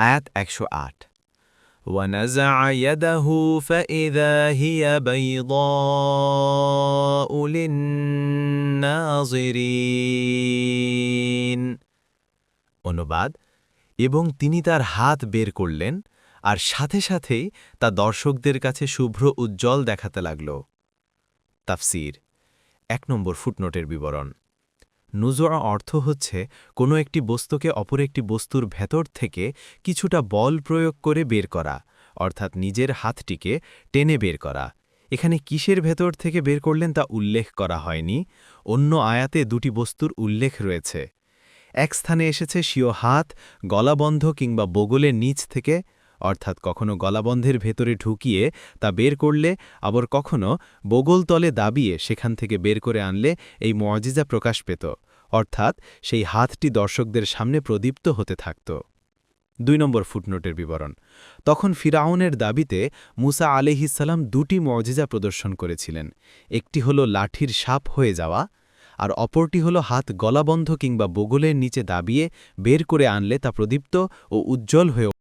আয়াত একশো আট ونزع يده فإذا هي بيضاء للناظرين অনুবাদ এবং তিনি তার হাত বের করলেন আর সাথে সাথেই তা দর্শকদের কাছে শুভ্র উজ্জ্বল দেখাতে লাগল তাফসির এক নম্বর ফুটনোটের বিবরণ নুজোয়া অর্থ হচ্ছে কোনো একটি বস্তুকে অপর একটি বস্তুর ভেতর থেকে কিছুটা বল প্রয়োগ করে বের করা, অর্থাৎ নিজের হাতটিকে টেনে বের করা। এখানে কিসের ভেতর থেকে বের করলেন তা উল্লেখ করা হয়নি, অন্য আয়াতে দুটি বস্তুর উল্লেখ রয়েছে। এক স্থানে এসেছে স্বীয় হাত, গলাবন্ধ কিংবা বগলের নিচ থেকে অর্থাৎ কখনো গলাবন্ধের ভেতরে ঢুকিয়ে তা বের করলে, আবার কখনো বগল তলে দাবিয়ে সেখান থেকে বের করে আনলে এই মজিজা প্রকাশ পেত। অর্থাৎ সেই হাতটি দর্শকদের সামনে প্রদীপ্ত হতে থাকত। দুই নম্বর ফুটনোটের বিবরণ। তখন ফিরাউনের দাবিতে মুসা আলিহিসাল্লাম দুটি মজিজা প্রদর্শন করেছিলেন। একটি হল লাঠির সাপ হয়ে যাওয়া, আর অপরটি হল হাত গলাবন্ধ কিংবা বগলের নিচে দাবিয়ে বের করে আনলে তা প্রদীপ্ত ও উজ্জ্বল হয়ে